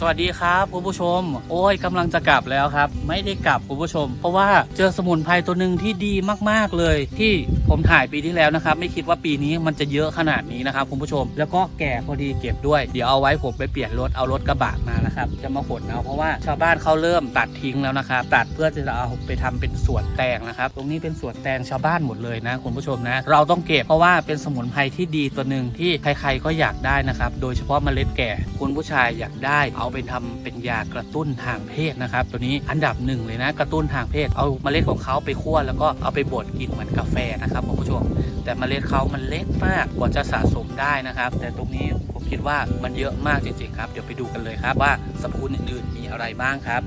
สวัสดีครับคุณผู้ชม โอ้ยกำลังจะกลับแล้วครับ ไม่ได้กลับคุณผู้ชม เพราะว่าเจอสมุนไพรตัวหนึ่งที่ดีมากๆเลย ที่ผมถ่ายปีที่แล้วนะครับ ไม่คิดว่าปีนี้มันจะเยอะขนาดนี้นะครับคุณผู้ชม แล้วก็แก่พอดีเก็บด้วย เดี๋ยวเอาไว้ผมไปเปลี่ยนรถเอารถกระบะมานะครับ จะมาขนเอาเพราะว่าชาวบ้านเขาเริ่มตัดทิ้งแล้วนะครับตัดเพื่อจะเอาไปทำเป็นสวนแตงนะครับ ตรงนี้เป็นสวนแตงชาวบ้านหมดเลยนะคุณผู้ชมนะเราต้องเก็บเพราะว่าเป็นสมุนไพรที่ดีตัวหนึ่งที่ใครๆก็อยากได้นะครับโดยเฉพาะเมล็ดแก่คุณผู้ชายอยากได้เอาไปทำเป็นยากระตุ้นทางเพศนะครับ ตัวนี้อันดับหนึ่งเลยนะ กระตุ้นทางเพศ เอาเมล็ดของเขาไปคั่วแล้วก็เอาไปบดกินเหมือนกาแฟนะครับคุณผู้ชม แต่เมล็ดเขามันเล็กมากกว่าจะสะสมได้นะครับ แต่ตรงนี้ผมคิดว่ามันเยอะมากจริงๆครับ เดี๋ยวไปดูกันเลยครับว่าสรรพคุณอื่นๆ มีอะไรบ้างครับ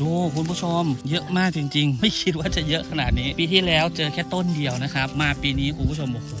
ดูคุณผู้ชมเยอะมากจริง ๆ ไม่คิดว่าจะเยอะขนาดนี้ ปีที่แล้วเจอแค่ต้นเดียวนะครับ มาปีนี้คุณผู้ชมโอ้โห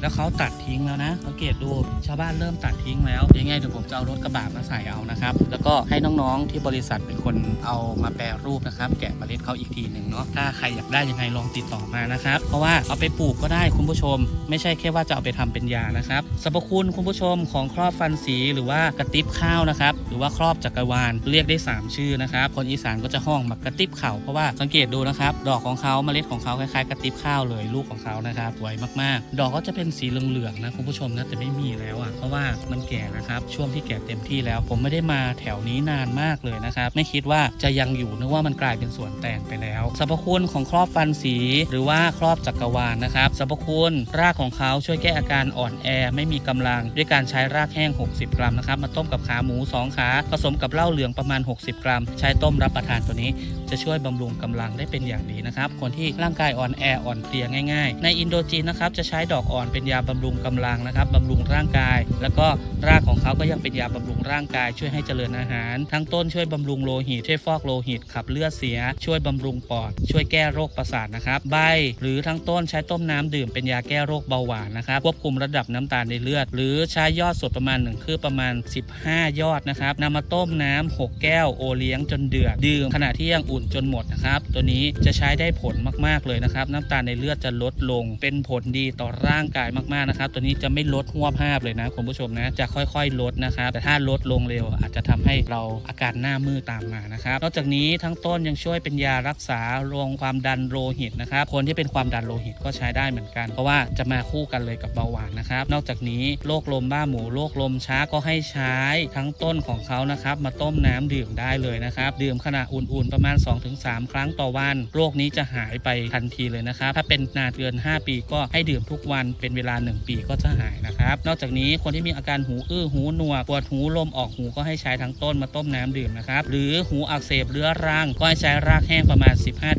แล้วเขาตัดทิ้งแล้วนะสังเกตดูชาวบ้านเริ่มตัดทิ้งแล้วยังไงเดี๋ยวผมจะเอารถกระบะมาใส่เอานะครับ แล้วก็ให้น้องๆที่บริษัทเป็นคนเอามาแปรรูปนะครับ แกะเมล็ดเขาอีกทีหนึ่งเนาะถ้าใครอยากได้ยังไงลองติดต่อมานะครับ เพราะว่าเอาไปปลูกก็ได้คุณผู้ชม ไม่ใช่แค่ว่าจะเอาไปทำเป็นยานะครับสรรพคุณคุณผู้ชมของครอบฟันสีหรือว่ากระติบข้าวนะครับหรือว่าครอบจักรวาลเรียกได้ 3 ชื่อนะครับคนอีสานก็จะห้องแบบกระติบเข่าเพราะว่าสังเกตดูนะครับดอกของเขาเมล็ดของเขาคล้ายๆกระติบข้าวเลยลูกของเขานะครับสวยมากๆ ดอกก็จะเป็นสีเหลืองๆนะคุณผู้ชมนะแต่ไม่มีแล้วอะเพราะว่ามันแก่นะครับช่วงที่แก่เต็มที่แล้ว ผมไม่ได้มาแถวนี้นานมากเลยนะครับ ไม่คิดว่าจะยังอยู่นึกว่ามันกลายเป็นสวนแตงไปแล้วสรรพคุณของครอบฟันสีหรือว่าครอบจักรวาลนะครับสรรพคุณรากของเขาช่วยแก้อาการอ่อนแอไม่มีกำลัง ด้วยการใช้รากแห้ง 60 กรัมนะครับมาต้มกับขาหมู 2 ขา ผสมกับเหล้าเหลืองประมาณ 60 กรัม ใช้ต้มรับประทานตัวนี้จะช่วยบำรุงกำลังได้เป็นอย่างดีนะครับ คนที่ร่างกายอ่อนแออ่อนเพลียง่าย ๆ ในอินโดจีนนะครับจะใช้ดอกอ่อนเป็นยาบำรุงกำลังนะครับบำรุงร่างกาย แล้วก็รากของเขาก็ยังเป็นยาบำรุงร่างกาย ช่วยให้เจริญอาหาร ทั้งต้นช่วยบำรุงโลหิตช่วยฟอกโลหิตขับเลือดเสีย ช่วยบำรุงปอด ช่วยแก้โรคประสาทนะครับ ใบ หรือทั้งต้นใช้ต้มน้ำดื่มเป็นยาแก้โรคเบาหวานนะครับควบคุมระดับน้ำตาลในเลือด หรือใช้ยอดสดประมาณ1คือประมาณ 15 ยอดนะครับนำมาต้มน้ำ6แก้วโอเลี้ยงจนเดือดดื่มขณะที่ยังอุ่นจนหมดนะครับ ตัวนี้จะใช้ได้ผลมากๆเลยนะครับ น้ำตาลในเลือดจะลดลง เป็นผลดีต่อร่างกายมากๆนะครับ ตัวนี้จะไม่ลดหัวภาพเลยนะคุณผู้ชมนะจะค่อยๆ ลดนะครับ แต่ถ้าลดลงเร็วอาจจะทำให้เราอาการหน้ามืดตามมานะครับ นอกจากนี้ทั้งต้นยังช่วยเป็นยารักษาโรคความดันโลหิตนะครับ คนที่เป็นความดันโลหิตก็ใช้ได้เหมือนกัน เพราะว่าจะมาคู่กันเลยกับเบาหวานนะครับ นอกจากนี้โรคลมบ้าหมูโรคลมช้าก็ให้ใช้ทั้งต้นของเขานะครับ มาต้มน้ำดื่มได้เลยนะครับ ดื่มขณะอุ่นๆประมาณ2-3 ครั้งต่อวัน โรคนี้จะหายไปทันทีเลยนะครับ ถ้าเป็นนานเกิน 5 ปีก็ให้ดื่มทุกวันเป็นเวลา 1 ปีก็จะหายนะครับ นอกจากนี้คนที่มีอาการหูอื้อหูหนวกปวดหูลมออกหูก็ให้ใช้ทั้งต้นมาต้มน้ำดื่มนะครับ หรือหูอักเสบเรื้อรังก็ให้ใช้รากแห้งประมาณ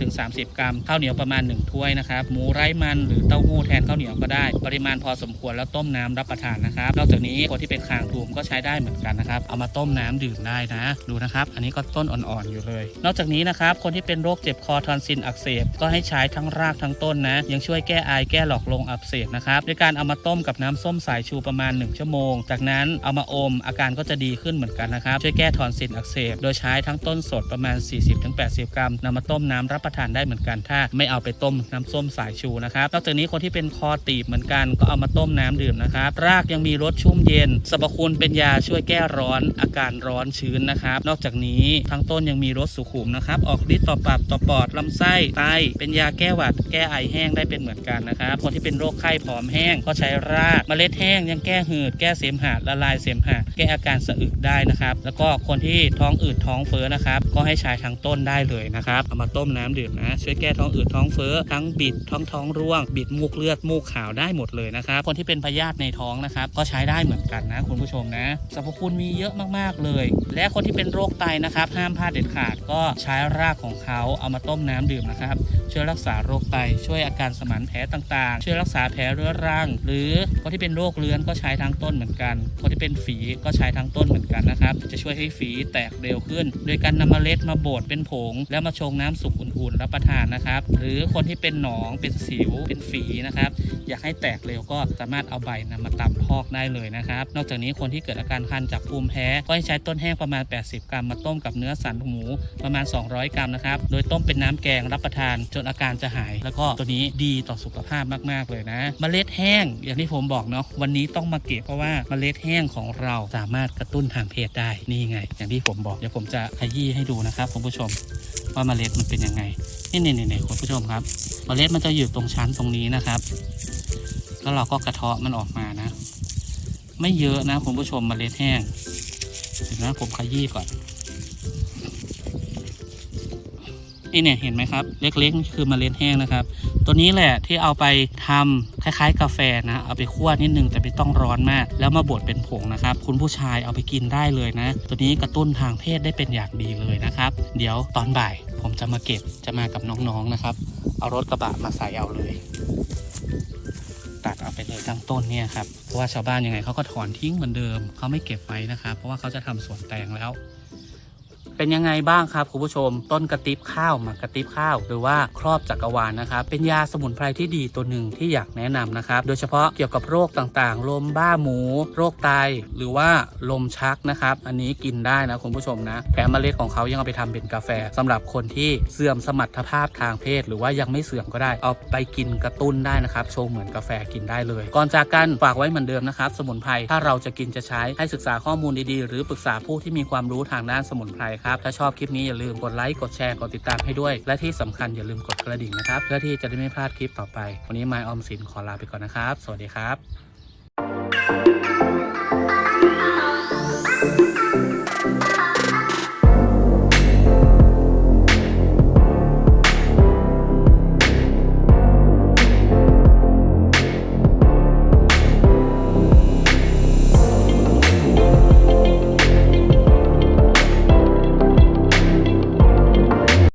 15-30 กรัมข้าวเหนียวประมาณ 1 ถ้วยนะครับ หมูไร้มันหรือเต้าหู้แทนข้าวเหนียวก็ได้ ปริมาณพอสมควรแล้วต้มน้ำรับประทานนะครับ นอกจากนี้คนที่เป็นคางทูมก็ใช้ได้เหมือนกันนะครับ เอามาต้มน้ำดื่มได้นะ ดูนะครับ อันนี้ก็ต้นอ่อนๆอยู่เลย นอกจากนี้นะครับ คนที่เป็นโรคเจ็บคอทอนซิลอักเสบ ก็ให้ใช้ทั้งรากทั้งต้นนะ ยังช่วยแก้ไอแก้หลอกลงอักเสบนะครับด้วยการเอามาต้มกับน้ำส้มสายชูประมาณ 1 ชั่วโมง จากนั้นเอามาอมอาการก็จะดีขึ้นเหมือนกันนะครับช่วยแก้ทอนซิลอักเสบ โดยใช้ทั้งต้นสดประมาณ 40-80 กรัมนำมาต้มน้ำรับประทานได้เหมือนกัน ถ้าไม่เอาไปต้มน้ำส้มสายชูนะครับนอกจากนี้คนที่เป็นคอตีบเหมือนกันก็เอามาต้มน้ำดื่มนะครับรากยังมีรสชุ่มเย็นสรรพคุณเป็นยาช่วยแก้ร้อนอาการร้อนชื้นนะครับ นอกจากนี้ทั้งต้นยังมีรสสุขุมนะครับออกฤทธิ์ต่อปากต่อปอดลำไส้ไตเป็นยาแก้หวัด แก้ไอแห้งได้เป็นเหมือนกันนะครับ คนที่เป็นโรคไข้ผอมแห้งก็ใช้รากเมล็ดแห้งยังแก้หืด แก้เสมหะละลายเสมหะแก้อาการสะอึกได้นะครับ แล้วก็คนที่ท้องอืดท้องเฟ้อนะครับ ก็ให้ใช้ทั้งต้นได้เลยนะครับเอามาต้มน้ำดื่มนะช่วยแก้ท้องอืดท้องเฟ้อทั้งบิดท้องท้องร่วง บิดมูกเลือดมูกขาวได้หมดเลยนะครับ คนที่เป็นพยาธิในท้องนะครับก็ใช้ได้เหมือนกันนะคุณผู้ชมนะสรรพคุณมีเยอะมากๆเลย และคนที่เป็นโรคไตนะครับ ห้ามพลาดเด็ดขาดก็ใช้รากของเขาเอามาต้มน้ำดื่มนะครับ ช่วยรักษาโรคไตช่วยอาการสมานแผลต่างๆ ช่วยรักษาแผลเรื้อรัง หรือคนที่เป็นโรคเรื้อนก็ใช้ทั้งต้นเหมือนกัน คนที่เป็นฝีก็ใช้ทั้งต้นเหมือนกันนะครับ จะช่วยให้ฝีแตกเร็วขึ้น โดยการนำเมล็ดมาบดเป็นผง แล้วมาชงน้ำสุกอุ่นๆรับประทานนะครับ หรือคนที่เป็นหนองเป็นสิวเป็นฝีนะครับ อยากให้แตกเร็วก็สามารถเอาใบนำมาตำพอกได้เลยนะครับ นอกจากนี้คนที่เกิดอาการคันจากภูมิแพ้ก็ให้ใช้ต้นแห้งประมาณ 80 กรัมมาต้มกับเนื้อสันหมูประมาณ 200 กรัมนะครับ โดยต้มเป็นน้ำแกงรับประทานจนอาการจะหาย แล้วก็ตัวนี้ดีต่อสุขภาพมาก ๆ เลยนะเมล็ดแห้งอย่างที่ผมบอกเนาะวันนี้ต้องมาเก็บเพราะว่าเมล็ดแห้งของเราสามารถกระตุ้นทางเพศได้นี่ไง อย่างที่ผมบอกเดี๋ยวผมจะขยี้ให้ดูนะครับคุณผู้ชมว่าเมล็ดมันเป็นยังไงนี่นี่นี่คุณผู้ชมครับ เมล็ดมันจะอยู่ตรงชั้นตรงนี้นะครับ แล้วเราก็กระเทาะมันออกมานะ ไม่เยอะนะคุณผู้ชมมเมล็ดแห้งเดี๋ยวนะผมขยี้ก่อนนี่เนี่ยเห็นไหมครับ เล็กๆนี่คือมเมล็ดแห้งนะครับ ตัวนี้แหละที่เอาไปทำคล้ายๆ กาแฟนะเอาไปคั่วนิดนึงแต่ไม่ต้องร้อนมาก แล้วมาบดเป็นผงนะครับ คุณผู้ชายเอาไปกินได้เลยนะ ตัวนี้กระตุ้นทางเพศได้เป็นอย่างดีเลยนะครับ เดี๋ยวตอนบ่ายผมจะมาเก็บจะมากับน้องๆนะครับ เอารถกระบะมาใส่เอาเลย ไปเลยทั้งต้นเนี่ยครับเพราะว่าชาวบ้านยังไงเขาก็ถอนทิ้งเหมือนเดิมเขาไม่เก็บไว้นะครับ เพราะว่าเขาจะทำสวนแตงแล้ว เป็นยังไงบ้างครับคุณผู้ชม ต้นกระติบข้าวมากกระติบข้าว หรือว่าครอบจักรวาลนะครับ เป็นยาสมุนไพรที่ดีตัวหนึ่งที่อยากแนะนำนะครับ โดยเฉพาะเกี่ยวกับโรคต่างๆ ลมบ้าหมู โรคไต หรือว่าลมชักนะครับ อันนี้กินได้นะคุณผู้ชมนะแถมเมล็ดของเขายังเอาไปทำเป็นกาแฟสำหรับคนที่เสื่อมสมรรถภาพทางเพศ หรือว่ายังไม่เสื่อมก็ได้ เอาไปกินกระตุ้นได้นะครับชงเหมือนกาแฟกินได้เลย ก่อนจากกันฝากไว้เหมือนเดิมนะครับสมุนไพรถ้าเราจะกินจะใช้ให้ศึกษาข้อมูลดีๆ หรือปรึกษาผู้ที่มีความรู้ทางด้านสมุนไพรครับ ถ้าชอบคลิปนี้อย่าลืมกดไลค์กดแชร์กดติดตามให้ด้วย และที่สำคัญอย่าลืมกดกระดิ่งนะครับ เพื่อที่จะได้ไม่พลาดคลิปต่อไป วันนี้ไมายออมสินขอลาไปก่อนนะครับ สวัสดีครับ